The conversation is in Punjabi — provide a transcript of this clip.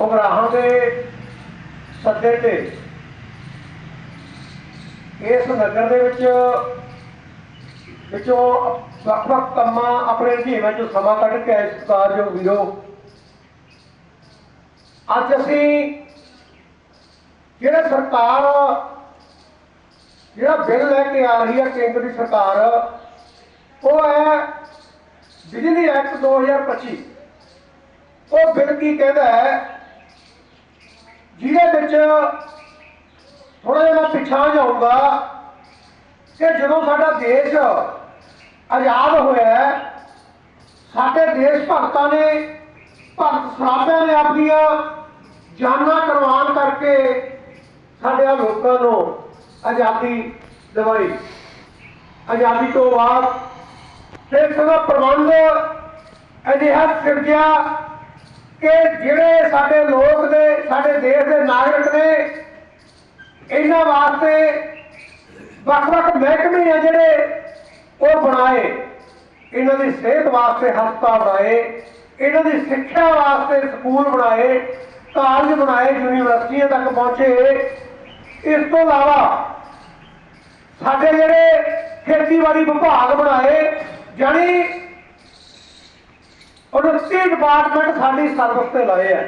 ਉਗਰਾਹਾਂ ਦੇ ਸੱਦੇ ਤੇ। ਇਸ ਨਗਰ ਦੇ ਵਿੱਚ, ਵਿੱਚੋਂ ਵੱਖ-ਵੱਖ ਕੰਮਾਂ ਆਪਣੇ ਜੀਵਨ ਚ ਸਮਾਂ ਕੱਢ ਕੇ ਆਏ ਸਤਿਕਾਰਯੋਗ ਵੀਰੋ। ਅੱਜ ਅਸੀਂ ਜਿਹੜਾ ਸਰਕਾਰ, ਜਿਹੜਾ ਬਿੱਲ ਲੈ ਕੇ ਆ ਰਹੀ ਹੈ ਕੇਂਦਰ ਦੀ ਸਰਕਾਰ, ਉਹ ਹੈ ਬਿਜਲੀ ਐਕਟ 2025 ਉਹ ਬਿੱਲ ਕੀ ਕਹਿੰਦਾ ਹੈ? ਜਿਹਦੇ ਵਿੱਚ ਥੋੜਾ ਜਿਹਾ ਮੈਂ ਪਿੱਛਾ ਜਾਊਂਗਾ ਕਿ ਜਦੋਂ ਸਾਡਾ ਦੇਸ਼ ਆਜ਼ਾਦ ਹੋਇਆ ਸਾਡੇ ਦੇਸ਼ ਭਗਤਾਂ ਨੇ, ਭਗਤ ਸਰਾਭਿਆਂ ਨੇ ਆਪਣੀਆਂ ਜਾਨਾਂ ਕੁਰਬਾਨ ਕਰਕੇ ਸਾਡੇ ਲੋਕਾਂ ਨੂੰ ਆਜ਼ਾਦੀ ਦਿਵਾਈ। ਆਜ਼ਾਦੀ ਤੋਂ ਬਾਅਦ ਫਿਰ ਸਦਾ ਪ੍ਰਬੰਧ ਅਜਿਹਾ ਸਿਰਜਿਆ ਕਿ ਜਿਹੜੇ ਸਾਡੇ ਲੋਕ ਦੇ ਸਾਡੇ ਦੇਸ਼ ਦੇ ਨਾਗਰਿਕ ਨੇ, ਇਹਨਾਂ ਵਾਸਤੇ ਵੱਖ-ਵੱਖ ਮਹਿਕਮੇ ਆ ਜਿਹੜੇ ਉਹ ਬਣਾਏ। ਇਹਨਾਂ ਦੀ ਸਿਹਤ ਵਾਸਤੇ ਹਸਪਤਾਲ ਬਣਾਏ, ਇਹਨਾਂ ਦੀ ਸਿੱਖਿਆ ਵਾਸਤੇ ਸਕੂਲ ਬਣਾਏ, ਕਾਲਜ ਬਣਾਏ, ਯੂਨੀਵਰਸਿਟੀਆਂ ਤੱਕ ਪਹੁੰਚੇ। ਇਸ ਤੋਂ ਇਲਾਵਾ ਸਾਡੇ ਜਿਹੜੇ ਖੇਤੀਬਾੜੀ ਵਿਭਾਗ ਬਣਾਏ ਜਾਣੀ 29 ਡਿਪਾਰਟਮੈਂਟ ਸਾਡੀ ਸਰਵਿਸ ਤੇ ਲਾਏ ਆ